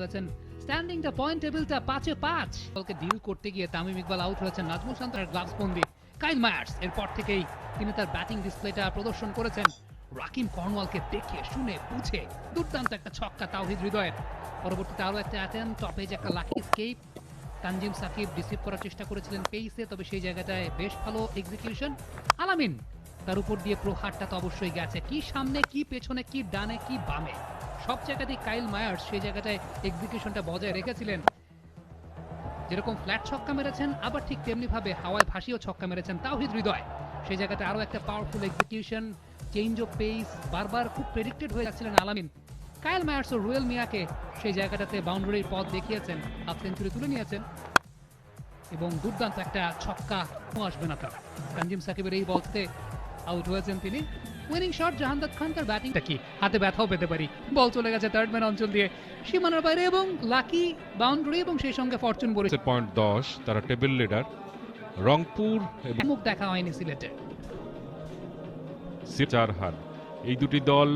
হয়েছেন standing the point টেবিলটা পাঁচে পাঁচ। ডিল করতে গিয়ে তামিম ইকবাল আউট হয়েছেন নাজমুল গ্লাভস বন্দি। কাইল মায়ার্স, এরপর থেকেই তিনি তার ব্যাটিং ডিসপ্লেটা প্রদর্শন করেছেন। রাকিম কর্নওয়ালকে দেখে, শুনে, বুঝে দুর্দান্ত একটা ছক্কা তাওহিদ হৃদয়ের। পরবর্তীতে আরও একটা অ্যাটেম টপে যে একটা lucky escape Tanzim Sakib receive করার চেষ্টা করেছিলেন পেইসে তবে সেই জায়গাটায় বেশ ভালো এক্সিকিউশন আলামিন তার উপর দিয়ে প্রহারটা তো অবশ্যই গেছে। কি সামনে, কি পেছনে, কি ডানে, কি বামে? সব জায়গাতেই কাইল মায়ার্স সেই জায়গাটায় এক্সিকিউশনটা বজায় রেখেছিলেন। যেরকম ফ্ল্যাট ছক্কা মেরেছেন, আবার ঠিক তেমনি ভাবে হাওয়ায় ভাসিয়েও ছক্কা মেরেছেন তাওহিদ হৃদয়। সেই জায়গাটা আরও একটা powerful execution change of pace বারবার খুব প্রেডিক্টেড হয়ে যাচ্ছিলেন আলামিন। কায়েল মায়ার্স ও রুয়েল মিয়াকে সেই জায়গাটাতে বাউন্ডারির পথ দেখিয়েছেন হাফ সেঞ্চুরি তুলে নিয়েছেন। এবং দুর্দান্ত একটা ছক্কা আসবে না তার। তানজিম সাকিবের এই বলতে আউট হয়েছেন তিনি উইনিং শট জাহানদাদ খান তার ব্যাটিংটা কি? হাতে ব্যথাও পেতে পারি। বল চলে গেছে থার্ড ম্যান অঞ্চল দিয়ে। সীমানার বাইরে এবং লাকি বাউন্ডারি এবং সেই সঙ্গে ফরচুন বলে পয়েন্ট দশ তারা টেবিল লিডার রংপুর এবং মুখ দেখা হয়নি সিলেটে। চার হার। এই দুটি দল